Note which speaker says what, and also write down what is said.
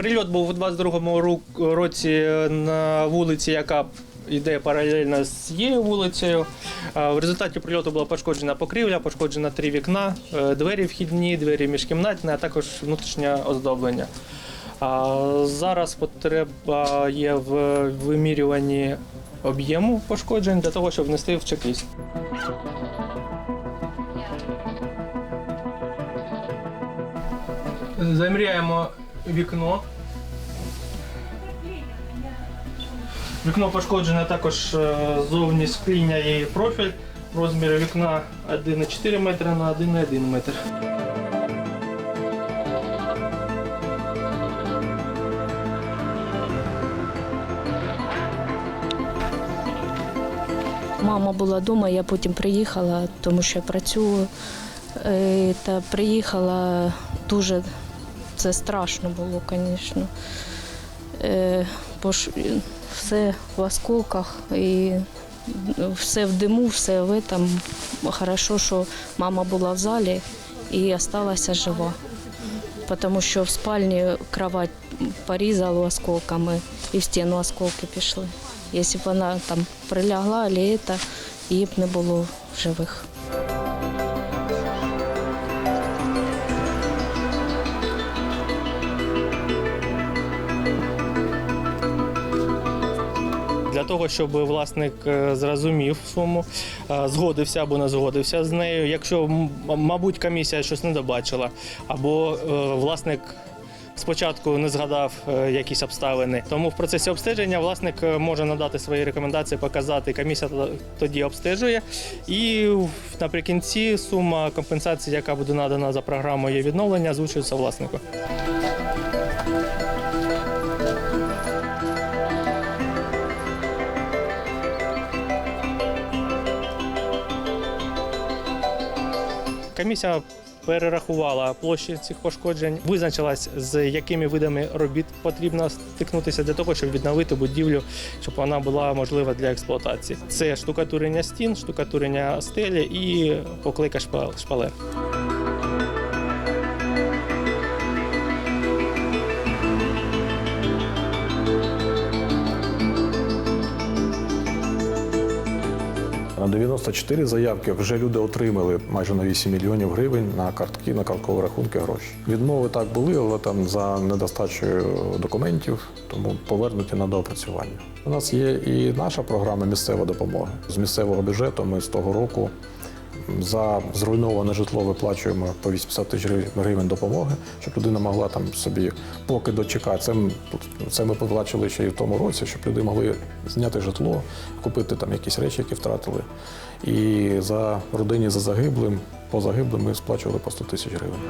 Speaker 1: Прильот був у 22-му ру- році на вулиці, яка йде паралельно з цією вулицею. В результаті прильоту була пошкоджена покрівля, пошкоджено три вікна, е, двері вхідні, двері міжкімнатні, а також внутрішнє оздоблення. Зараз потреба є в вимірюванні об'єму пошкоджень для того, щоб внести в чек-ліст. Заміряємо вікно. Вікно пошкоджене також е, зовні скління і профіль. Розмір вікна 1,4 метра на 1,1 метр.
Speaker 2: Мама була вдома, я потім приїхала, тому що я працюю. Е, Та приїхала дуже це страшно було, звісно. Е, бо ж все в осколках і все в диму, все в этом. Хорошо, що мама була в залі і залишилася жива. Тому що в спальні кровать порізала осколками і в стіну осколки пішли. Якщо б вона там прилягла, це, її б не було в живих.
Speaker 1: Для того, щоб власник е, зрозумів суму, е, згодився або не згодився з нею. Якщо, мабуть, комісія щось не добачила, або е, власник спочатку не згадав якісь обставини. Тому в процесі обстеження власник може надати свої рекомендації, показати. Комісія тоді обстежує. І наприкінці сума компенсації, яка буде надана за програмою відновлення, озвучується власнику. Комісія перерахувала площі цих пошкоджень, визначилась, з якими видами робіт потрібно стикнутися для того, щоб відновити будівлю, щоб вона була можлива для експлуатації. Це штукатурення стін, штукатурення стелі і поклейка шпал- шпалер.
Speaker 3: На 94 заявки вже люди отримали майже на 8 мільйонів гривень на картки, на карткові рахунки гроші. Відмови так були, але там за недостачею документів, тому повернуті на доопрацювання. У нас є і наша програма місцева допомога. З місцевого бюджету ми з того року за зруйноване житло виплачуємо по 80 тисяч гривень допомоги, щоб людина могла там собі поки дочекати. Це, це ми поплачили ще і в тому році, щоб люди могли зняти житло, купити там якісь речі, які втратили. І за родині за загиблим, по загиблим ми сплачували по 100 тисяч гривень.